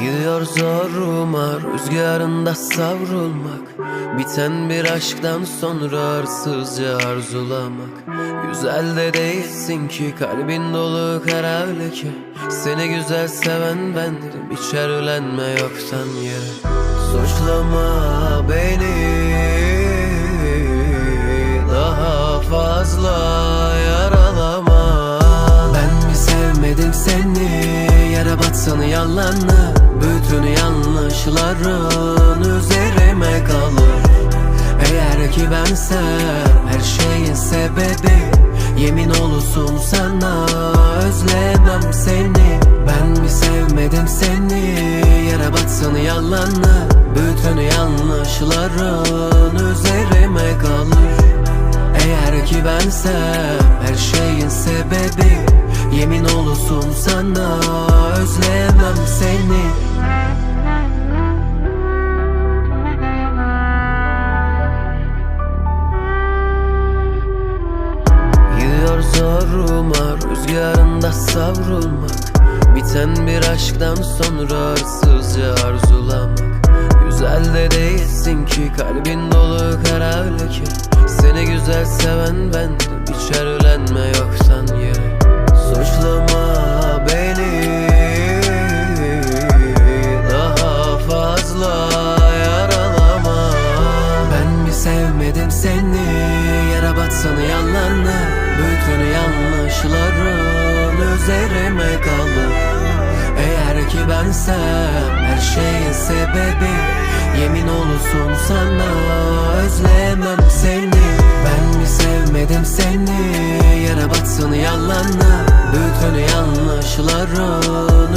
Gidiyor zoruma rüzgarında savrulmak. Biten bir aşktan sonra hırsızca arzulamak. Güzel de değilsin ki kalbin dolu kara leke Seni güzel seven bendim hiç erülenme yoktan yere. Suçlama beni daha fazla yaralama. Ben mi sevmedim seni Yere batsın yalanı Bütün yanlışların üzerime kalır. Eğer ki bensem her şeyin sebebi Yemin olsun sana özlemem seni. Ben mi sevmedim seni? Yere batsın yalanı. Bütün yanlışların üzerime kalır. Eğer ki bensem her şeyin sebebi Yemin olsun sana özlemem seni. Gidiyor zoruma rüzgarında savrulmak. Biten bir aşktan sonra hırsızca arzulamak. Güzel de değilsin ki kalbin dolu kara leke. Seni güzel seven bendim hiç erülenme yoktan seni Yere batsın yalanı Bütün yanlışların üzerime kalır. Eğer ki bensem her şeyin sebebi Yemin olsun sana özlemem seni. Ben mi sevmedim seni Yere batsın yalanı Bütün yanlışların